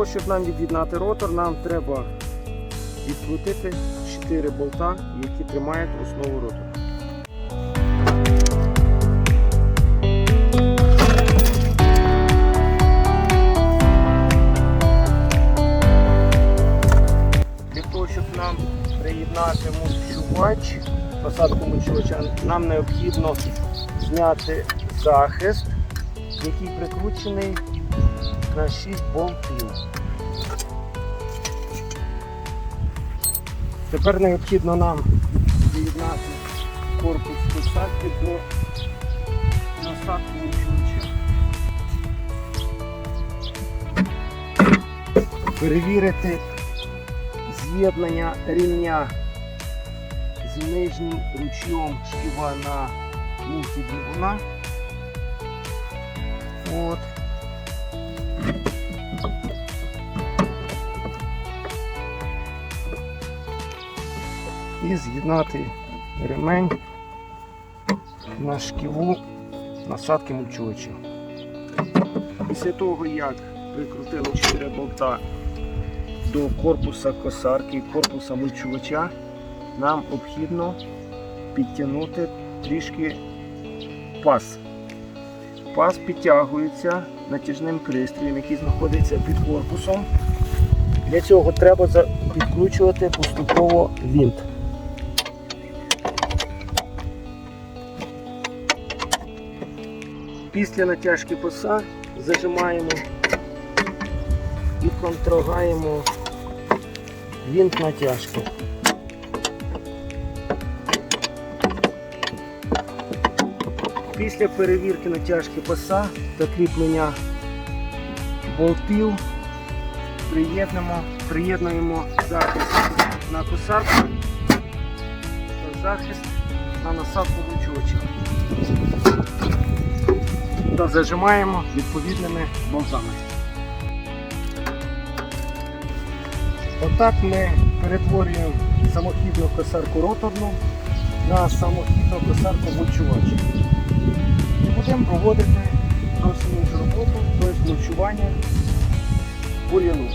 того, щоб нам від'єднати ротор, нам треба відкрутити 4 болта, які тримають основу ротора. Для того, щоб нам приєднати мульчувач, посадку мульчувача, нам необхідно зняти захист, який прикручений на 6 болтів. Тепер необхідно нам приєднати корпус посадки до насадки мульчувача. Перевірити з'єднання рівня з нижнім ручйом шківа на мультидвигуна. От. І з'єднати ремень на шківу насадки мульчувача. Після того, як прикрутили 4 болта до корпуса косарки, корпуса мульчувача, нам необхідно підтягнути трішки паз. Паз підтягується натяжним пристроєм, який знаходиться під корпусом. Для цього треба підкручувати поступово вінт. Після натяжки паса зажимаємо і контрогаємо вінт натяжки. Після перевірки натяжки паса та кріплення болтів приєднуємо, приєднуємо захист на косарку та захист на насадку вичувача та зажимаємо відповідними болтами. Отак ми перетворюємо самохідну косарку роторну на самохідну косарку мульчувач. І будемо проводити зовсім іншу роботу, тобто мульчування бур'яну.